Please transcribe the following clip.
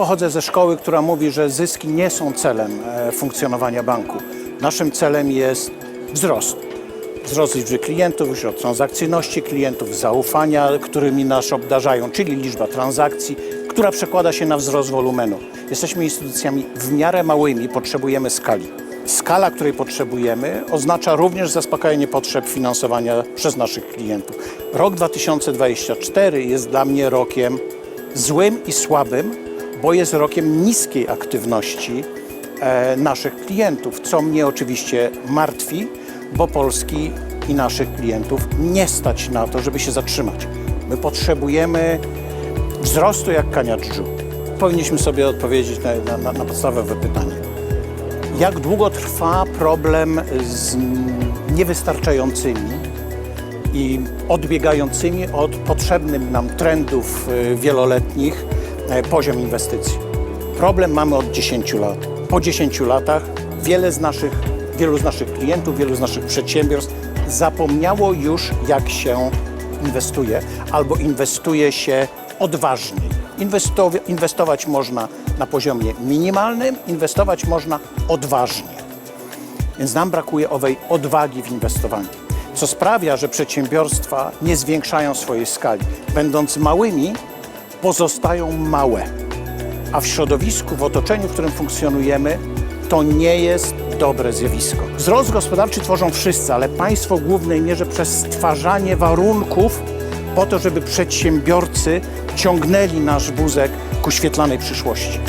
pochodzę ze szkoły, która mówi, że zyski nie są celem e, funkcjonowania banku. Naszym celem jest wzrost. Wzrost liczby klientów, wzrost transakcyjności klientów, zaufania, którymi nas obdarzają, czyli liczba transakcji, która przekłada się na wzrost wolumenu. Jesteśmy instytucjami w miarę małymi, potrzebujemy skali. Skala, której potrzebujemy, oznacza również zaspokajanie potrzeb finansowania przez naszych klientów. Rok 2024 jest dla mnie rokiem złym i słabym, bo jest rokiem niskiej aktywności e, naszych klientów, co mnie oczywiście martwi, bo Polski i naszych klientów nie stać na to, żeby się zatrzymać. My potrzebujemy wzrostu jak kania dżdżu. Powinniśmy sobie odpowiedzieć na, na, na podstawowe pytanie. Jak długo trwa problem z niewystarczającymi i odbiegającymi od potrzebnych nam trendów y, wieloletnich e, poziom inwestycji? Problem mamy od 10 lat. Po 10 latach wiele z naszych, wielu z naszych klientów, wielu z naszych przedsiębiorstw zapomniało już, jak się inwestuje, albo inwestuje się odważniej. Inwestowi- inwestować można na poziomie minimalnym, inwestować można odważnie. Więc nam brakuje owej odwagi w inwestowaniu, co sprawia, że przedsiębiorstwa nie zwiększają swojej skali. Będąc małymi, pozostają małe, a w środowisku, w otoczeniu, w którym funkcjonujemy, to nie jest dobre zjawisko. Wzrost gospodarczy tworzą wszyscy, ale państwo w głównej mierze przez stwarzanie warunków po to, żeby przedsiębiorcy ciągnęli nasz wózek ku świetlanej przyszłości.